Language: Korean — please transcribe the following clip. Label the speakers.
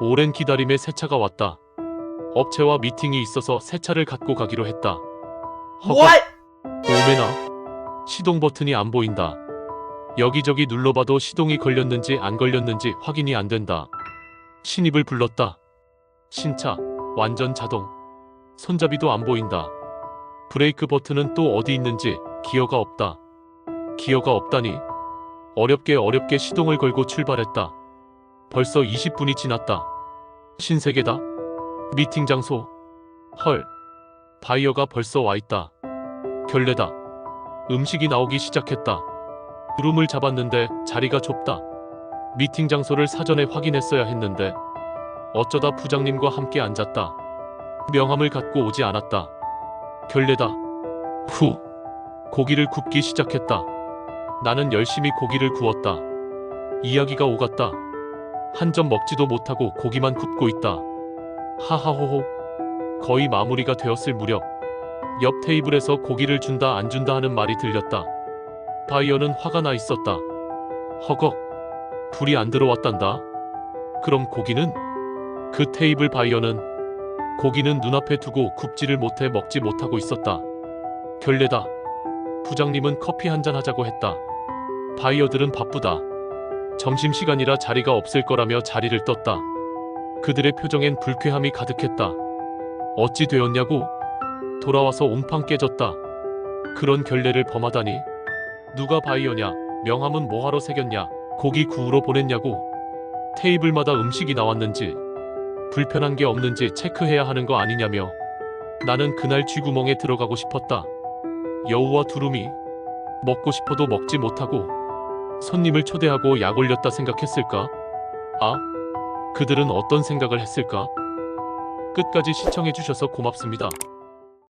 Speaker 1: 오랜 기다림에 새 차가 왔다. 업체와 미팅이 있어서 새 차를 갖고 가기로 했다. 허걱,
Speaker 2: What?
Speaker 1: 오메나. 시동 버튼이 안 보인다. 여기저기 눌러봐도 시동이 걸렸는지 안 걸렸는지 확인이 안 된다. 신입을 불렀다. 신차, 완전 자동. 손잡이도 안 보인다. 브레이크 버튼은 또 어디 있는지 기어가 없다. 기어가 없다니. 어렵게 어렵게 시동을 걸고 출발했다. 벌써 20분이 지났다. 신세계다. 미팅 장소. 헐. 바이어가 벌써 와 있다. 결례다. 음식이 나오기 시작했다. 구름을 잡았는데 자리가 좁다. 미팅 장소를 사전에 확인했어야 했는데 어쩌다 부장님과 함께 앉았다. 명함을 갖고 오지 않았다. 결례다. 후. 고기를 굽기 시작했다. 나는 열심히 고기를 구웠다. 이야기가 오갔다. 한 점 먹지도 못하고 고기만 굽고 있다. 하하호호. 거의 마무리가 되었을 무렵 옆 테이블에서 고기를 준다 안 준다 하는 말이 들렸다. 바이어는 화가 나 있었다. 허걱. 불이 안 들어왔단다. 그럼 고기는? 그 테이블 바이어는 고기는 눈앞에 두고 굽지를 못해 먹지 못하고 있었다. 결례다. 부장님은 커피 한 잔 하자고 했다. 바이어들은 바쁘다. 점심시간이라 자리가 없을 거라며 자리를 떴다. 그들의 표정엔 불쾌함이 가득했다. 어찌 되었냐고? 돌아와서 옹팡 깨졌다. 그런 결례를 범하다니? 누가 바이어냐? 명함은 뭐하러 새겼냐? 고기 구우러 보냈냐고? 테이블마다 음식이 나왔는지 불편한 게 없는지 체크해야 하는 거 아니냐며 나는 그날 쥐구멍에 들어가고 싶었다. 여우와 두루미 먹고 싶어도 먹지 못하고 손님을 초대하고 약 올렸다 생각했을까? 아, 그들은 어떤 생각을 했을까? 끝까지 시청해주셔서 고맙습니다.